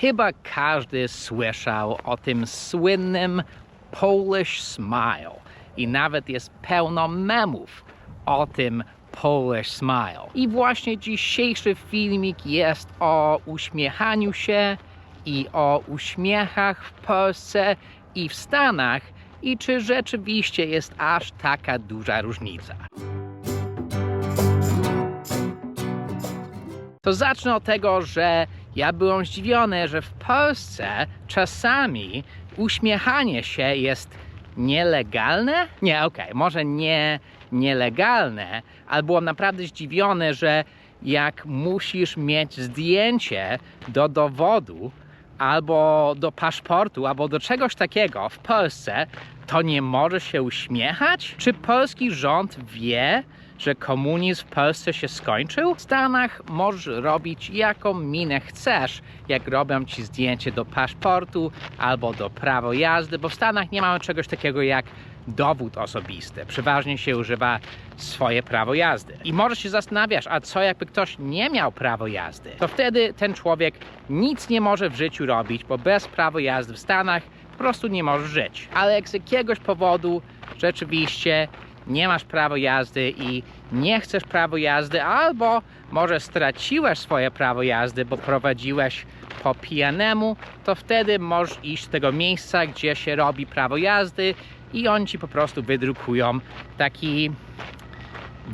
Chyba każdy słyszał o tym słynnym Polish Smile i nawet jest pełno memów o tym Polish Smile. I właśnie dzisiejszy filmik jest o uśmiechaniu się i o uśmiechach w Polsce i w Stanach i czy rzeczywiście jest aż taka duża różnica. To zacznę od tego, że ja byłem zdziwiony, że w Polsce czasami uśmiechanie się jest nielegalne? Nie, okej, może nie nielegalne, ale byłem naprawdę zdziwiony, że jak musisz mieć zdjęcie do dowodu, albo do paszportu, albo do czegoś takiego w Polsce, to nie może się uśmiechać? Czy polski rząd wie, że komunizm w Polsce się skończył? W Stanach możesz robić jaką minę chcesz, jak robią ci zdjęcie do paszportu albo do prawo jazdy, bo w Stanach nie mamy czegoś takiego jak dowód osobisty. Przeważnie się używa swoje prawo jazdy. I może się zastanawiasz, a co jakby ktoś nie miał prawo jazdy? To wtedy ten człowiek nic nie może w życiu robić, bo bez prawa jazdy w Stanach po prostu nie możesz żyć. Ale jak z jakiegoś powodu rzeczywiście nie masz prawa jazdy i nie chcesz prawo jazdy, albo może straciłeś swoje prawo jazdy, bo prowadziłeś po pijanemu, to wtedy możesz iść do tego miejsca, gdzie się robi prawo jazdy i oni ci po prostu wydrukują taki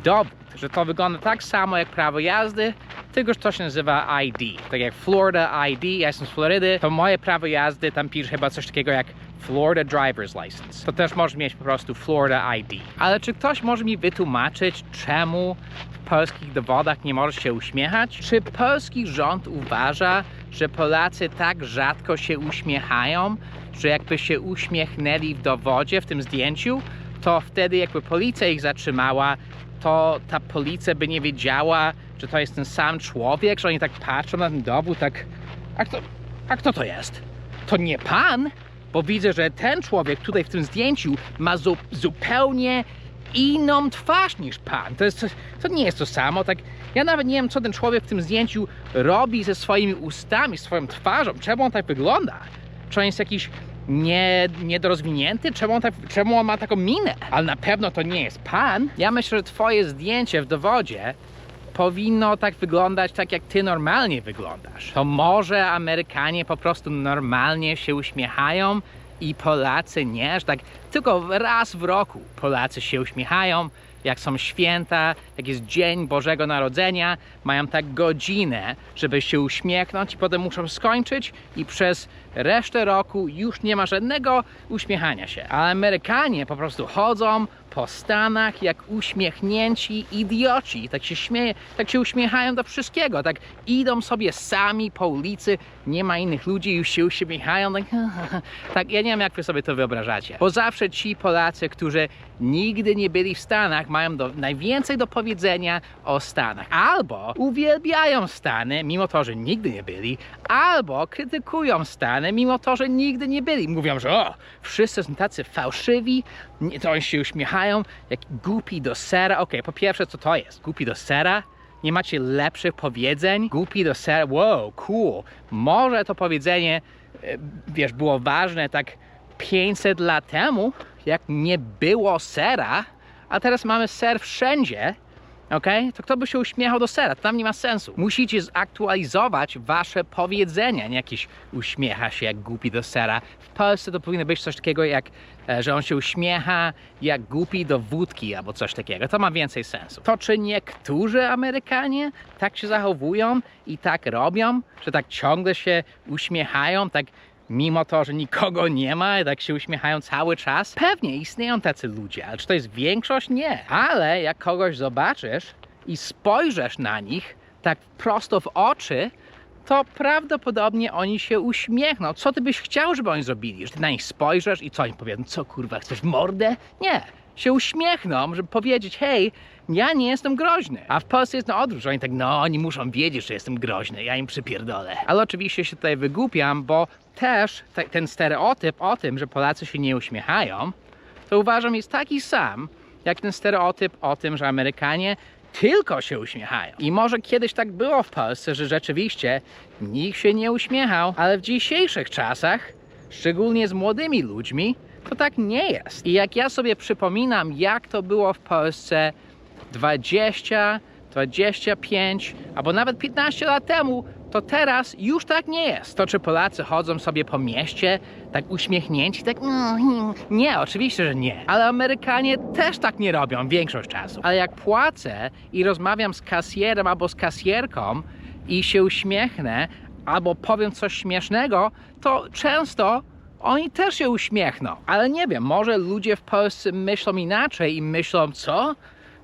dowód, że to wygląda tak samo jak prawo jazdy, tylko że to się nazywa ID. Tak jak Florida ID, ja jestem z Florydy, to moje prawo jazdy tam pisze chyba coś takiego jak Florida Driver's License. To też możesz mieć po prostu Florida ID. Ale czy ktoś może mi wytłumaczyć, czemu w polskich dowodach nie możesz się uśmiechać? Czy polski rząd uważa, że Polacy tak rzadko się uśmiechają, że jakby się uśmiechnęli w dowodzie, w tym zdjęciu, to wtedy jakby policja ich zatrzymała, to ta policja by nie wiedziała, że to jest ten sam człowiek, że oni tak patrzą na ten dowód, tak, a kto, a kto to jest? To nie pan? Bo widzę, że ten człowiek tutaj w tym zdjęciu ma zu, zupełnie inną twarz niż pan. To, jest, coś- to nie jest to samo. Tak, ja nawet nie wiem, co ten człowiek w tym zdjęciu robi ze swoimi ustami, swoją twarzą. Czemu on tak wygląda? Czy on jest jakiś nie, niedorozwinięty? Czemu on, tak, czemu on ma taką minę? Ale na pewno to nie jest pan. Ja myślę, że twoje zdjęcie w dowodzie powinno tak wyglądać, tak jak ty normalnie wyglądasz. To może Amerykanie po prostu normalnie się uśmiechają i Polacy nie, że tak tylko raz w roku Polacy się uśmiechają, jak są święta, jak jest Dzień Bożego Narodzenia, mają tak godzinę, żeby się uśmiechnąć i potem muszą skończyć i przez resztę roku już nie ma żadnego uśmiechania się. A Amerykanie po prostu chodzą po Stanach jak uśmiechnięci idioci. Tak się śmieje, tak się uśmiechają do wszystkiego. Tak idą sobie sami po ulicy, nie ma innych ludzi, już się uśmiechają. Tak, tak ja nie wiem, jak wy sobie to wyobrażacie. Bo zawsze ci Polacy, którzy nigdy nie byli w Stanach, mają do, najwięcej do powiedzenia o Stanach. Albo uwielbiają Stany, mimo to, że nigdy nie byli, albo krytykują Stany, mimo to, że nigdy nie byli. Mówią, że o, wszyscy są tacy fałszywi, to oni się uśmiechają, jak głupi do sera. Okej, po pierwsze, co to jest? Głupi do sera? Nie macie lepszych powiedzeń? Głupi do sera? Wow, cool. Może to powiedzenie, e, wiesz, było ważne tak 500 lat temu, jak nie było sera, a teraz mamy ser wszędzie, Okej? To kto by się uśmiechał do sera? To tam nie ma sensu. Musicie zaktualizować wasze powiedzenia, nie jakieś uśmiecha się jak głupi do sera. W Polsce to powinno być coś takiego jak, że on się uśmiecha jak głupi do wódki albo coś takiego. To ma więcej sensu. To czy niektórzy Amerykanie tak się zachowują i tak robią, że tak ciągle się uśmiechają, tak mimo to, że nikogo nie ma i tak się uśmiechają cały czas? Pewnie istnieją tacy ludzie, ale czy to jest większość? Nie. Ale jak kogoś zobaczysz i spojrzysz na nich tak prosto w oczy, to prawdopodobnie oni się uśmiechną. Co ty byś chciał, żeby oni zrobili? Że ty na nich spojrzysz i co im powiedzą? Co kurwa, chcesz mordę? Nie. Się uśmiechną, żeby powiedzieć, hej, ja nie jestem groźny. A w Polsce jest na odwrót, że oni tak, no, oni muszą wiedzieć, że jestem groźny, ja im przypierdolę. Ale oczywiście się tutaj wygłupiam, bo też te, ten stereotyp o tym, że Polacy się nie uśmiechają, to uważam jest taki sam, jak ten stereotyp o tym, że Amerykanie tylko się uśmiechają. I może kiedyś tak było w Polsce, że rzeczywiście nikt się nie uśmiechał, ale w dzisiejszych czasach, szczególnie z młodymi ludźmi, to tak nie jest. I jak ja sobie przypominam, jak to było w Polsce 20, 25 albo nawet 15 lat temu, to teraz już tak nie jest. To czy Polacy chodzą sobie po mieście tak uśmiechnięci, tak no, hmm. nie, oczywiście, że nie. Ale Amerykanie też tak nie robią większość czasu. Ale jak płacę i rozmawiam z kasjerem albo z kasjerką i się uśmiechnę albo powiem coś śmiesznego, to często oni też się uśmiechną. Ale nie wiem, może ludzie w Polsce myślą inaczej i myślą, co?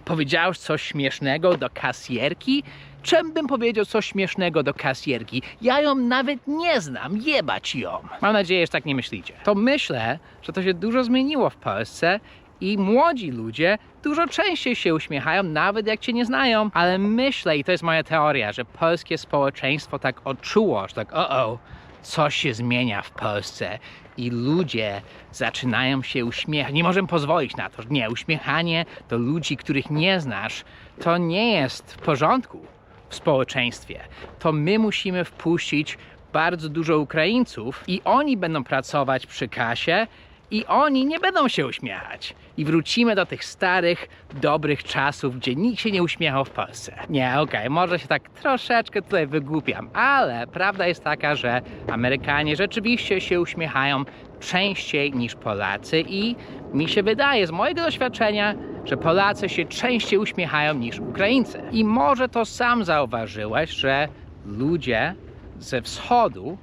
Powiedziałeś coś śmiesznego do kasjerki? Czym bym powiedział coś śmiesznego do kasjerki? Ja ją nawet nie znam, jebać ją. Mam nadzieję, że tak nie myślicie. To myślę, że to się dużo zmieniło w Polsce i młodzi ludzie dużo częściej się uśmiechają, nawet jak cię nie znają. Ale myślę, i to jest moja teoria, że polskie społeczeństwo tak odczuło, że tak o o, coś się zmienia w Polsce i ludzie zaczynają się uśmiechać. Nie możemy pozwolić na to. Nie, uśmiechanie do ludzi, których nie znasz, to nie jest w porządku w społeczeństwie. To my musimy wpuścić bardzo dużo Ukraińców i oni będą pracować przy kasie i oni nie będą się uśmiechać. I wrócimy do tych starych, dobrych czasów, gdzie nikt się nie uśmiechał w Polsce. Nie, okej, może się tak troszeczkę tutaj wygłupiam, ale prawda jest taka, że Amerykanie rzeczywiście się uśmiechają częściej niż Polacy i mi się wydaje z mojego doświadczenia, że Polacy się częściej uśmiechają niż Ukraińcy. I może to sam zauważyłeś, że ludzie ze wschodu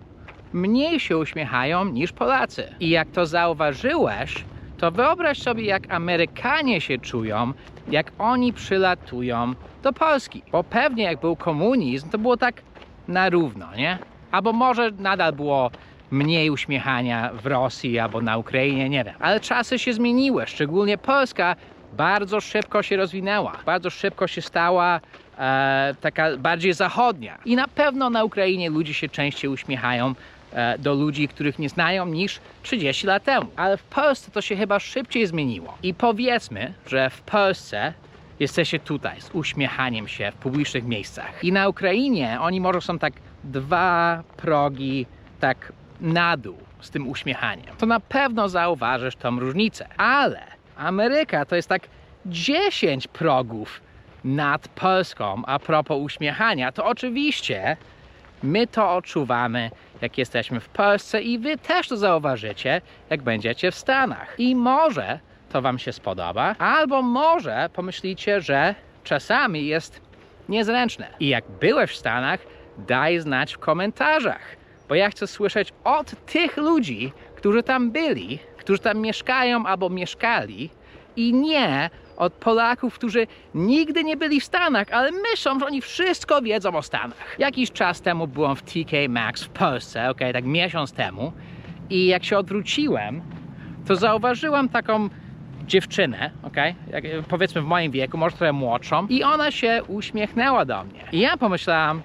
mniej się uśmiechają niż Polacy. I jak to zauważyłeś, to wyobraź sobie, jak Amerykanie się czują, jak oni przylatują do Polski. Bo pewnie jak był komunizm, to było tak na równo, nie? Albo może nadal było mniej uśmiechania w Rosji albo na Ukrainie, nie wiem. Ale czasy się zmieniły, szczególnie Polska bardzo szybko się rozwinęła, bardzo szybko się stała e, taka bardziej zachodnia. I na pewno na Ukrainie ludzie się częściej uśmiechają do ludzi, których nie znają niż 30 lat temu. Ale w Polsce to się chyba szybciej zmieniło. I powiedzmy, że w Polsce jesteście tutaj z uśmiechaniem się w publicznych miejscach. I na Ukrainie oni może są tak dwa progi tak na dół z tym uśmiechaniem. To na pewno zauważysz tą różnicę. Ale Ameryka to jest tak 10 progów nad Polską a propos uśmiechania. To oczywiście my to odczuwamy, jak jesteśmy w Polsce i wy też to zauważycie, jak będziecie w Stanach. I może to wam się spodoba, albo może pomyślicie, że czasami jest niezręczne. I jak byłeś w Stanach, daj znać w komentarzach, bo ja chcę słyszeć od tych ludzi, którzy tam byli, którzy tam mieszkają albo mieszkali i nie od Polaków, którzy nigdy nie byli w Stanach, ale myślą, że oni wszystko wiedzą o Stanach. Jakiś czas temu byłem w TK Maxx w Polsce, ok, tak miesiąc temu i jak się odwróciłem, to zauważyłam taką dziewczynę, ok, jak, powiedzmy w moim wieku, może trochę młodszą i ona się uśmiechnęła do mnie. I ja pomyślałam,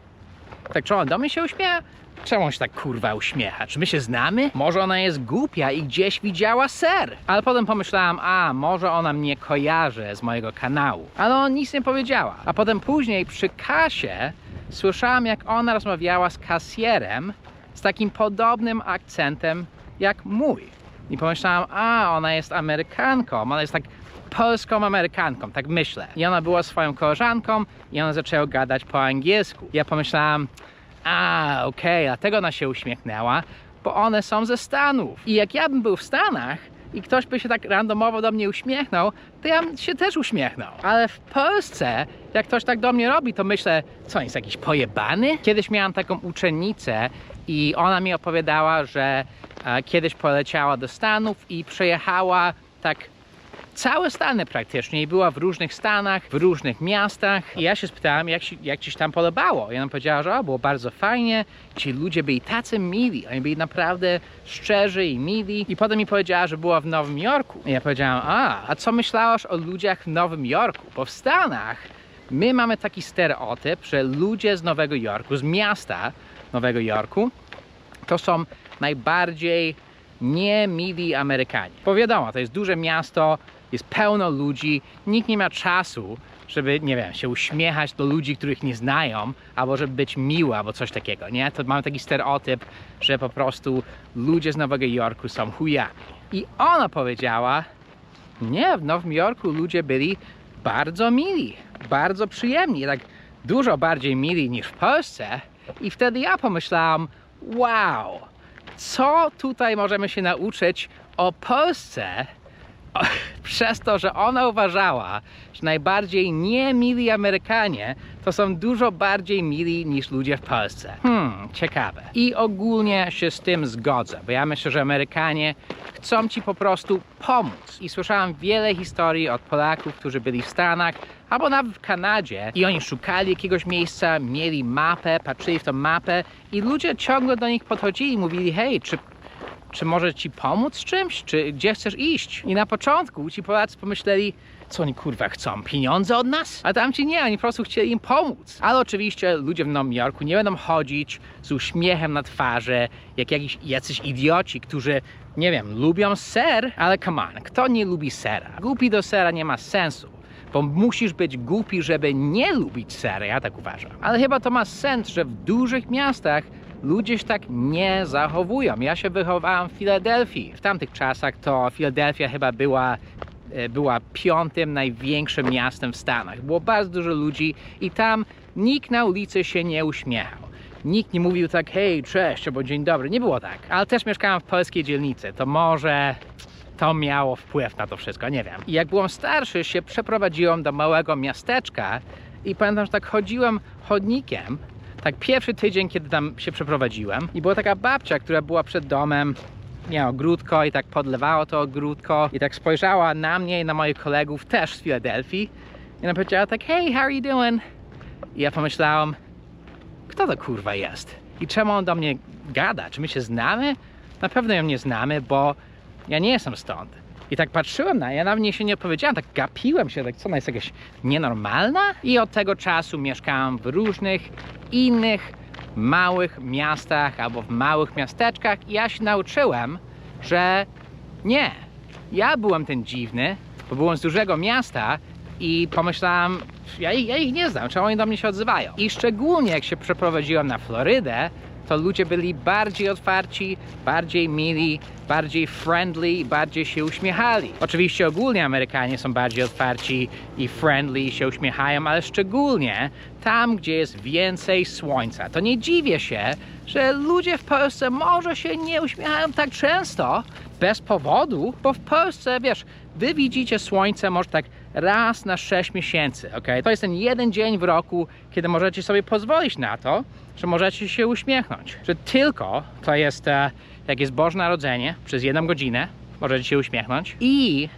tak czy on do mnie się uśmiecha? Czemu się tak kurwa uśmiecha? Czy my się znamy? Może ona jest głupia i gdzieś widziała ser. Ale potem pomyślałam, a może ona mnie kojarzy z mojego kanału. Ale on nic nie powiedziała. A potem później przy kasie słyszałam, jak ona rozmawiała z kasjerem z takim podobnym akcentem jak mój. I pomyślałam, a ona jest Amerykanką, ona jest tak polską Amerykanką, tak myślę. I ona była swoją koleżanką i ona zaczęła gadać po angielsku. Ja pomyślałam, a, okej, dlatego ona się uśmiechnęła, bo one są ze Stanów. I jak ja bym był w Stanach i ktoś by się tak randomowo do mnie uśmiechnął, to ja bym się też uśmiechnął. Ale w Polsce, jak ktoś tak do mnie robi, to myślę, co, jest jakiś pojebany? Kiedyś miałam taką uczennicę i ona mi opowiadała, że e, kiedyś poleciała do Stanów i przejechała tak całe Stany praktycznie i była w różnych stanach, w różnych miastach. I ja się spytałem, jak, się, jak ci się tam podobało. I ona powiedziała, że o, było bardzo fajnie, ci ludzie byli tacy mili, oni byli naprawdę szczerzy i mili. I potem mi powiedziała, że była w Nowym Jorku. I ja powiedziałam, a, a co myślałaś o ludziach w Nowym Jorku? Bo w Stanach my mamy taki stereotyp, że ludzie z Nowego Jorku, z miasta Nowego Jorku, to są najbardziej niemili Amerykanie. Bo wiadomo, to jest duże miasto, jest pełno ludzi, nikt nie ma czasu, żeby, nie wiem, się uśmiechać do ludzi, których nie znają, albo żeby być miły, albo coś takiego, nie? To mamy taki stereotyp, że po prostu ludzie z Nowego Jorku są chujami. I ona powiedziała, nie, w Nowym Jorku ludzie byli bardzo mili, bardzo przyjemni, tak dużo bardziej mili niż w Polsce. I wtedy ja pomyślałam, wow, co tutaj możemy się nauczyć o Polsce, przez to, że ona uważała, że najbardziej niemili Amerykanie to są dużo bardziej mili niż ludzie w Polsce. Hmm, ciekawe. I ogólnie się z tym zgodzę, bo ja myślę, że Amerykanie chcą ci po prostu pomóc. I słyszałam wiele historii od Polaków, którzy byli w Stanach albo nawet w Kanadzie i oni szukali jakiegoś miejsca, mieli mapę, patrzyli w tą mapę i ludzie ciągle do nich podchodzili i mówili, hej, czy czy może ci pomóc czymś? Czy gdzie chcesz iść? I na początku ci Polacy pomyśleli, co oni kurwa chcą? Pieniądze od nas? A tamci nie, oni po prostu chcieli im pomóc. Ale oczywiście ludzie w Nowym Jorku nie będą chodzić z uśmiechem na twarzy, jak jakiś, jacyś idioci, którzy, nie wiem, lubią ser, ale come on, kto nie lubi sera? Głupi do sera nie ma sensu. Bo musisz być głupi, żeby nie lubić sera, ja tak uważam. Ale chyba to ma sens, że w dużych miastach ludzie się tak nie zachowują. Ja się wychowałem w Filadelfii. W tamtych czasach to Filadelfia chyba była, e, była piątym największym miastem w Stanach. Było bardzo dużo ludzi i tam nikt na ulicy się nie uśmiechał. Nikt nie mówił tak, hej, cześć, albo dzień dobry. Nie było tak. Ale też mieszkałem w polskiej dzielnicy. To może to miało wpływ na to wszystko, nie wiem. I jak byłem starszy, się przeprowadziłem do małego miasteczka i pamiętam, że tak chodziłem chodnikiem tak pierwszy tydzień, kiedy tam się przeprowadziłem i była taka babcia, która była przed domem miała ogródko i tak podlewało to ogródko i tak spojrzała na mnie i na moich kolegów też z Filadelfii i ona powiedziała tak, hey, how are you doing? I ja pomyślałem, kto to kurwa jest? I czemu on do mnie gada? Czy my się znamy? Na pewno ją nie znamy, bo ja nie jestem stąd. I tak patrzyłem na ja nawet nie się nie odpowiedziałem, tak gapiłem się, tak co ona jest jakaś nienormalna? I od tego czasu mieszkałem w różnych innych małych miastach albo w małych miasteczkach i ja się nauczyłem, że nie, ja byłem ten dziwny, bo byłem z dużego miasta i pomyślałem, ja, ich- ja ich nie znam, czemu oni do mnie się odzywają. I szczególnie jak się przeprowadziłem na Florydę, to ludzie byli bardziej otwarci, bardziej mili, bardziej friendly, bardziej się uśmiechali. Oczywiście ogólnie Amerykanie są bardziej otwarci i friendly, się uśmiechają, ale szczególnie tam, gdzie jest więcej słońca. To nie dziwię się, że ludzie w Polsce może się nie uśmiechają tak często, bez powodu, bo w Polsce, wiesz, wy widzicie słońce może tak raz na 6 miesięcy, ok? To jest ten jeden dzień w roku, kiedy możecie sobie pozwolić na to, że możecie się uśmiechnąć. Że tylko to jest, e, jak jest Boże Narodzenie, przez jedną godzinę możecie się uśmiechnąć i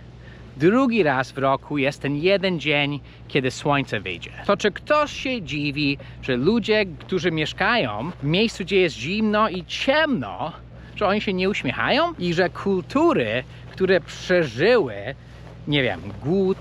drugi raz w roku jest ten jeden dzień, kiedy słońce wyjdzie. To czy ktoś się dziwi, że ludzie, którzy mieszkają w miejscu, gdzie jest zimno i ciemno, że oni się nie uśmiechają i że kultury, które przeżyły, nie wiem, głód,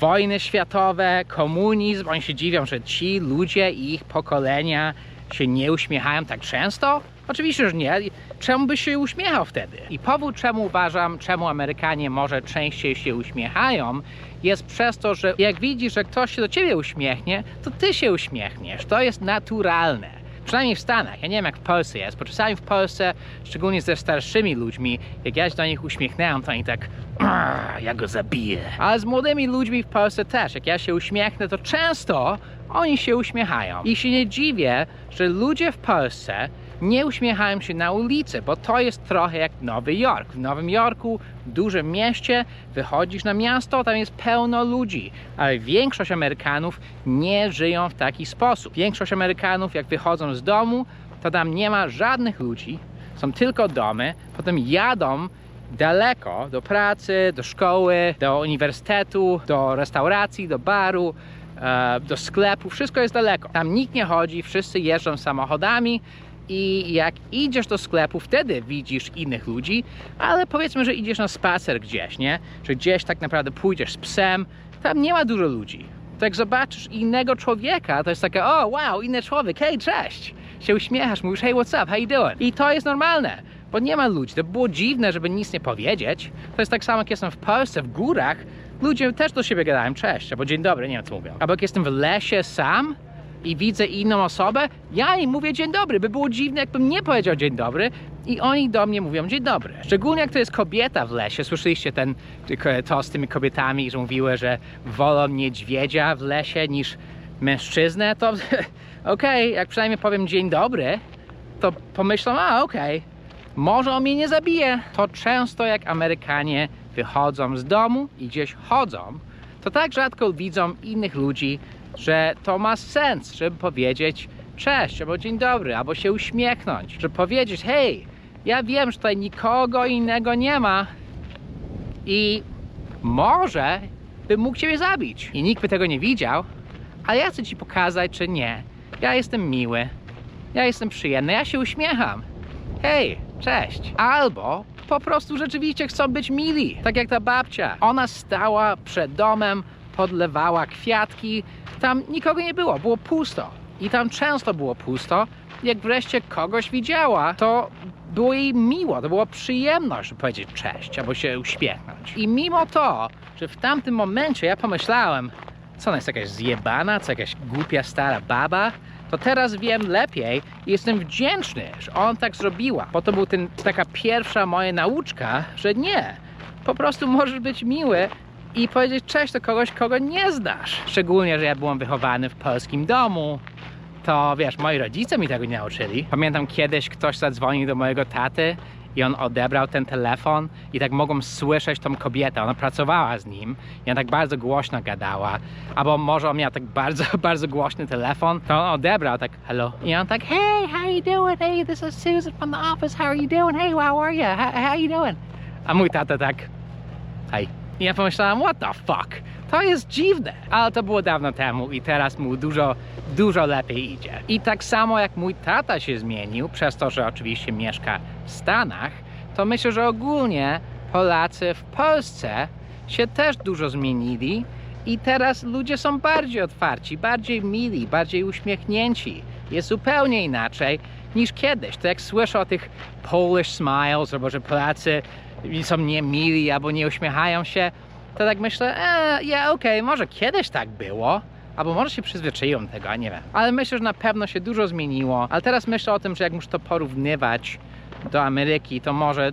wojny światowe, komunizm, oni się dziwią, że ci ludzie i ich pokolenia się nie uśmiechają tak często? Oczywiście, że nie. Czemu by się uśmiechał wtedy? I powód, czemu uważam, czemu Amerykanie może częściej się uśmiechają, jest przez to, że jak widzisz, że ktoś się do ciebie uśmiechnie, to ty się uśmiechniesz. To jest naturalne. Przynajmniej w Stanach. Ja nie wiem jak w Polsce jest, bo czasami w Polsce, szczególnie ze starszymi ludźmi, jak ja się do nich uśmiechnęłam, to oni tak "Arr, ja go zabiję. Ale z młodymi ludźmi w Polsce też, jak ja się uśmiechnę, to często oni się uśmiechają. I się nie dziwię, że ludzie w Polsce nie uśmiechają się na ulicy, bo to jest trochę jak Nowy Jork. W Nowym Jorku, w dużym mieście, wychodzisz na miasto, tam jest pełno ludzi, ale większość Amerykanów nie żyją w taki sposób. Większość Amerykanów, jak wychodzą z domu, to tam nie ma żadnych ludzi, są tylko domy, potem jadą daleko do pracy, do szkoły, do uniwersytetu, do restauracji, do baru, do sklepu, wszystko jest daleko. Tam nikt nie chodzi, wszyscy jeżdżą samochodami i jak idziesz do sklepu, wtedy widzisz innych ludzi, ale powiedzmy, że idziesz na spacer gdzieś, nie? Że gdzieś tak naprawdę pójdziesz z psem, tam nie ma dużo ludzi. To jak zobaczysz innego człowieka, to jest takie, o wow, inny człowiek, hej, cześć! Się uśmiechasz, mówisz, hey, what's up, how you doing? I to jest normalne, bo nie ma ludzi. To było dziwne, żeby nic nie powiedzieć. To jest tak samo, jak jestem w Polsce, w górach, ludzie też do siebie gadają cześć, albo dzień dobry, nie wiem co mówią. Albo jak jestem w lesie sam i widzę inną osobę, ja im mówię dzień dobry. By było dziwne, jakbym nie powiedział dzień dobry i oni do mnie mówią dzień dobry. Szczególnie jak to jest kobieta w lesie. Słyszeliście ten, to z tymi kobietami, że mówiły, że wolą niedźwiedzia w lesie niż mężczyznę, to okej, jak przynajmniej powiem dzień dobry, to pomyślą, a okej, może on mnie nie zabije. To często jak Amerykanie wychodzą z domu i gdzieś chodzą, to tak rzadko widzą innych ludzi, że to ma sens, żeby powiedzieć cześć, albo dzień dobry, albo się uśmiechnąć, żeby powiedzieć hej, ja wiem, że tutaj nikogo innego nie ma i może bym mógł ciebie zabić. I nikt by tego nie widział, ale ja chcę ci pokazać, że nie. Ja jestem miły, ja jestem przyjemny, ja się uśmiecham. Hej, cześć. Albo po prostu rzeczywiście chcą być mili, tak jak ta babcia. Ona stała przed domem, podlewała kwiatki, tam nikogo nie było, było pusto. I tam często było pusto. Jak wreszcie kogoś widziała, to było jej miło, to była przyjemność żeby powiedzieć cześć albo się uśmiechnąć. I mimo to, że w tamtym momencie ja pomyślałem, co ona jest jakaś zjebana, co jakaś głupia stara baba, to teraz wiem lepiej i jestem wdzięczny, że on tak zrobiła. Bo to była taka pierwsza moja nauczka, że nie, po prostu możesz być miły i powiedzieć cześć do kogoś, kogo nie znasz. Szczególnie, że ja byłem wychowany w polskim domu, to wiesz, moi rodzice mi tego nie nauczyli. Pamiętam kiedyś ktoś zadzwonił do mojego taty i on odebrał ten telefon i tak mogą słyszeć tą kobietę. Ona pracowała z nim i ona tak bardzo głośno gadała. Albo może on miał tak bardzo, bardzo głośny telefon, to on odebrał tak hello. I on tak hey, how you doing? Hey, this is Susan from the office. How are you doing? Hey, how are you? How, how you doing? A mój tata tak hej. I ja pomyślałem, what the fuck? To jest dziwne. Ale to było dawno temu i teraz mu dużo, dużo lepiej idzie. I tak samo jak mój tata się zmienił, przez to, że oczywiście mieszka w Stanach, to myślę, że ogólnie Polacy w Polsce się też dużo zmienili i teraz ludzie są bardziej otwarci, bardziej mili, bardziej uśmiechnięci. Jest zupełnie inaczej niż kiedyś. To jak słyszę o tych Polish smiles, albo że Polacy są niemili albo nie uśmiechają się, to tak myślę, e, ja okej, okay, może kiedyś tak było, albo może się przyzwyczaiłem tego, a nie wiem. Ale myślę, że na pewno się dużo zmieniło, ale teraz myślę o tym, że jak muszę to porównywać do Ameryki, to może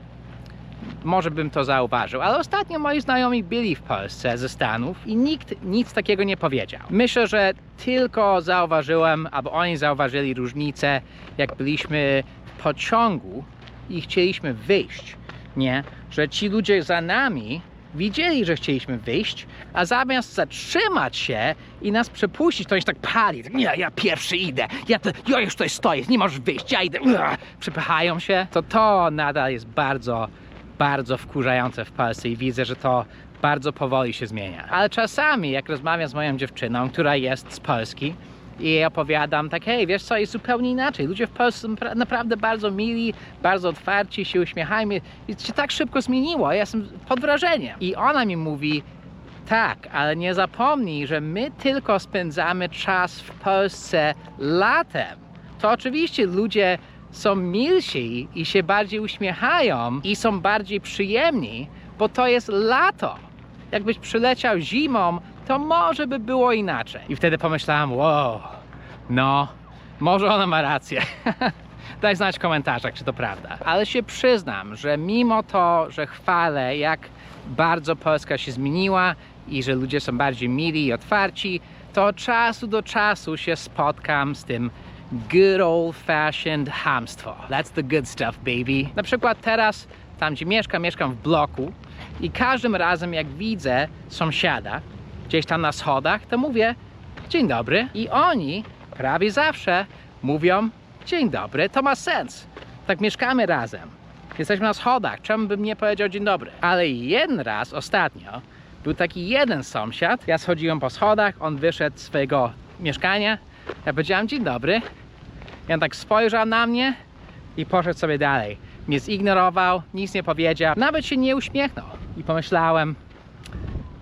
może bym to zauważył, ale ostatnio moi znajomi byli w Polsce ze Stanów i nikt nic takiego nie powiedział. Myślę, że tylko zauważyłem, albo oni zauważyli różnicę, jak byliśmy w pociągu i chcieliśmy wyjść, nie? Że ci ludzie za nami widzieli, że chcieliśmy wyjść, a zamiast zatrzymać się i nas przepuścić, to oni się tak pali. Tak, nie, ja pierwszy idę, ja, to, ja już tutaj stoję, nie możesz wyjść, ja idę. Ua, przepychają się. To to nadal jest bardzo, bardzo wkurzające w Polsce i widzę, że to bardzo powoli się zmienia. Ale czasami, jak rozmawiam z moją dziewczyną, która jest z Polski, i opowiadam tak, hej, wiesz co, jest zupełnie inaczej. Ludzie w Polsce są naprawdę bardzo mili, bardzo otwarci, się uśmiechają i się tak szybko zmieniło, ja jestem pod wrażeniem. I ona mi mówi, tak, ale nie zapomnij, że my tylko spędzamy czas w Polsce latem. To oczywiście ludzie są milsi i się bardziej uśmiechają i są bardziej przyjemni, bo to jest lato. Jakbyś przyleciał zimą, to może by było inaczej. I wtedy pomyślałem, wow, no, może ona ma rację. Daj znać w komentarzach, czy to prawda. Ale się przyznam, że mimo to, że chwalę, jak bardzo Polska się zmieniła i że ludzie są bardziej mili i otwarci, to od czasu do czasu się spotkam z tym good old fashioned hamstwo. That's the good stuff, baby. Na przykład teraz, tam gdzie mieszkam, mieszkam w bloku i każdym razem jak widzę sąsiada, gdzieś tam na schodach, to mówię dzień dobry i oni prawie zawsze mówią dzień dobry, to ma sens. Tak mieszkamy razem. Jesteśmy na schodach, czemu bym nie powiedział dzień dobry? Ale jeden raz ostatnio był taki jeden sąsiad, ja schodziłem po schodach, on wyszedł z swojego mieszkania, ja powiedziałem dzień dobry i on tak spojrzał na mnie i poszedł sobie dalej. Mnie zignorował, nic nie powiedział, nawet się nie uśmiechnął. I pomyślałem,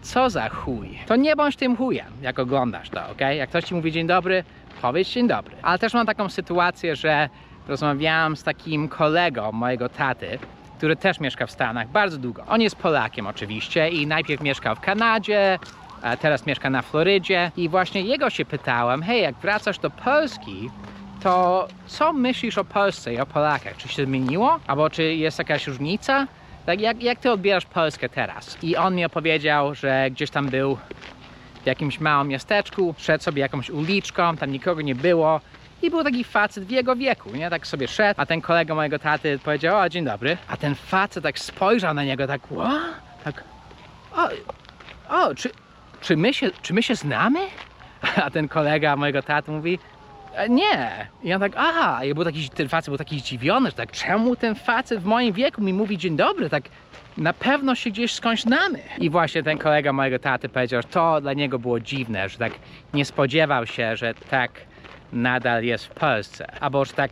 co za chuj. To nie bądź tym chujem, jak oglądasz to, ok? Jak ktoś ci mówi dzień dobry, powiedz dzień dobry. Ale też mam taką sytuację, że rozmawiałam z takim kolegą mojego taty który też mieszka w Stanach bardzo długo. On jest Polakiem oczywiście i najpierw mieszkał w Kanadzie, a teraz mieszka na Florydzie i właśnie jego się pytałem, hej, jak wracasz do Polski, to co myślisz o Polsce i o Polakach? Czy się zmieniło? Albo czy jest jakaś różnica? Tak, jak, jak ty odbierasz Polskę teraz? I on mi opowiedział, że gdzieś tam był w jakimś małym miasteczku, szedł sobie jakąś uliczką, tam nikogo nie było i był taki facet w jego wieku, nie? Tak sobie szedł, a ten kolega mojego taty powiedział, o dzień dobry, a ten facet tak spojrzał na niego, tak, what? Tak, o, o czy, czy, my się, czy my się znamy? A ten kolega mojego taty mówi, "E, nie. I on tak, aha, i był taki, ten facet był taki zdziwiony, że tak, czemu ten facet w moim wieku mi mówi dzień dobry, tak, na pewno się gdzieś skądś znamy. I właśnie ten kolega mojego taty powiedział, że to dla niego było dziwne, że tak nie spodziewał się, że tak nadal jest w Polsce. Albo że tak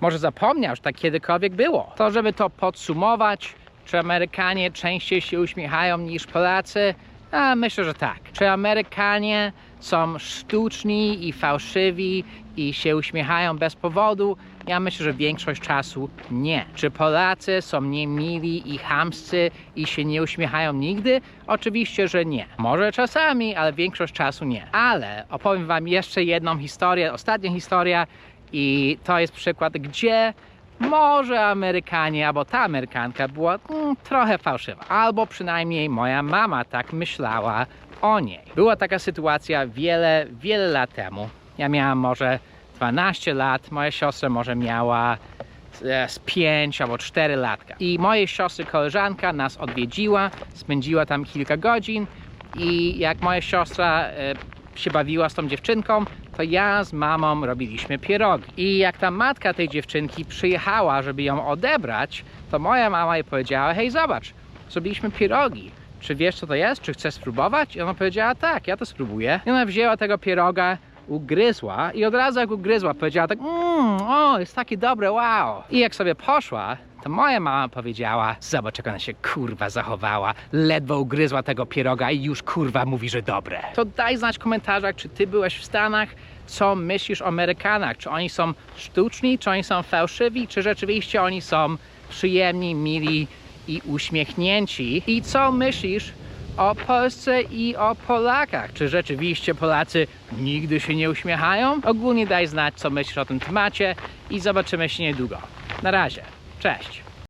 może zapomniał, że tak kiedykolwiek było. To, żeby to podsumować, czy Amerykanie częściej się uśmiechają niż Polacy? A myślę, że tak. Czy Amerykanie są sztuczni i fałszywi i się uśmiechają bez powodu? Ja myślę, że większość czasu nie. Czy Polacy są niemili i chamscy i się nie uśmiechają nigdy? Oczywiście, że nie. Może czasami, ale większość czasu nie. Ale opowiem Wam jeszcze jedną historię, ostatnia historia i to jest przykład, gdzie może Amerykanie, albo ta Amerykanka była mm, trochę fałszywa. Albo przynajmniej moja mama tak myślała o niej. Była taka sytuacja wiele, wiele lat temu. Ja miałam może 12 lat, moja siostra może miała e, z 5 albo 4 latka. I mojej siostry koleżanka nas odwiedziła, spędziła tam kilka godzin i jak moja siostra e, się bawiła z tą dziewczynką, to ja z mamą robiliśmy pierogi. I jak ta matka tej dziewczynki przyjechała, żeby ją odebrać, to moja mama jej powiedziała, hej zobacz, zrobiliśmy pierogi. Czy wiesz co to jest? Czy chcesz spróbować? I ona powiedziała, tak, ja to spróbuję. I ona wzięła tego pieroga, ugryzła i od razu jak ugryzła powiedziała tak, mmm, o, jest takie dobre, wow. I jak sobie poszła, to moja mama powiedziała, zobacz jak ona się kurwa zachowała, ledwo ugryzła tego pieroga i już kurwa mówi, że dobre. To daj znać w komentarzach, czy ty byłeś w Stanach, co myślisz o Amerykanach, czy oni są sztuczni, czy oni są fałszywi, czy rzeczywiście oni są przyjemni, mili i uśmiechnięci. I co myślisz o Polsce i o Polakach. Czy rzeczywiście Polacy nigdy się nie uśmiechają? Ogólnie daj znać, co myślisz o tym temacie i zobaczymy się niedługo. Na razie. Cześć.